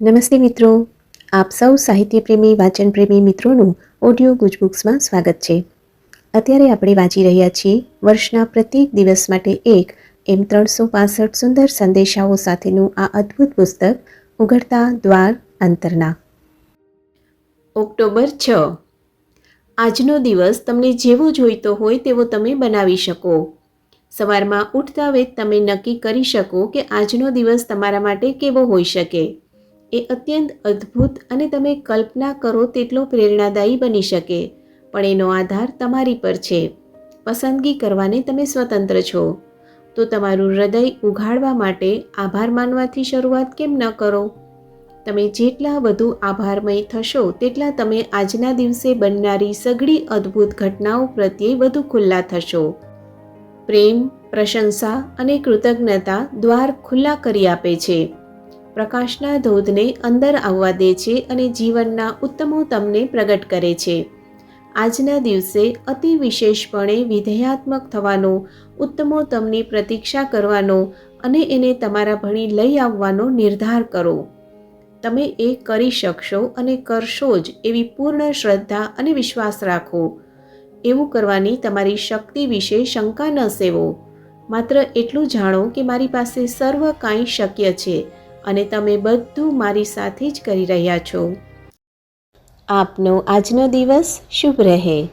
નમસ્તે મિત્રો. આપ સૌ સાહિત્યપ્રેમી, વાચનપ્રેમી મિત્રોનું ઓડિયો ગુજબુક્સમાં સ્વાગત છે. અત્યારે આપણે વાંચી રહ્યા છીએ વર્ષના પ્રત્યેક દિવસ માટે એક એમ ત્રણસો પાસઠ સુંદર સંદેશાઓ સાથેનું આ અદ્ભુત પુસ્તક, ઉઘડતા દ્વાર અંતરના. ઓક્ટોબર છ. આજનો દિવસ તમને જેવો જોઈતો હોય તેવો તમે બનાવી શકો. સવારમાં ઉઠતા વેત તમે નક્કી કરી શકો કે આજનો દિવસ તમારા માટે કેવો હોઈ શકે. એ અત્યંત અદ્ભુત અને તમે કલ્પના કરો તેટલો પ્રેરણાદાયી બની શકે. પણ એનો આધાર તમારી પર છે. પસંદગી કરવાને તમે સ્વતંત્ર છો. તો તમારું હૃદય ઉઘાડવા માટે આભાર માનવાથી શરૂઆત કેમ ન કરો? તમે જેટલા વધુ આભારમય થશો, તેટલા તમે આજના દિવસે બનનારી સઘળી અદ્ભુત ઘટનાઓ પ્રત્યે વધુ ખુલ્લા થશો. પ્રેમ, પ્રશંસા અને કૃતજ્ઞતા દ્વાર ખુલ્લા કરી આપે છે. પ્રકાશના ધોધને અંદર આવવા દે છે અને જીવનના ઉત્તમો તમને પ્રગટ કરે છે. આજના દિવસે અતિ વિશેષપણે વિધેયાત્મક થવાનો, ઉત્તમો તમને પ્રતીક્ષા કરવાનો અને એને તમારા ભણી લઈ આવવાનો નિર્ધાર કરો. તમે એ કરી શકશો અને કરશો જ એવી પૂર્ણ શ્રદ્ધા અને વિશ્વાસ રાખો. એવું કરવાની તમારી શક્તિ વિશે શંકા ન સેવો. માત્ર એટલું જાણો કે મારી પાસે સર્વ કાંઈ શક્ય છે. અને તમે બધું મારી સાથે જ કરી રહ્યા છો. આપનો આજનો દિવસ શુભ રહે.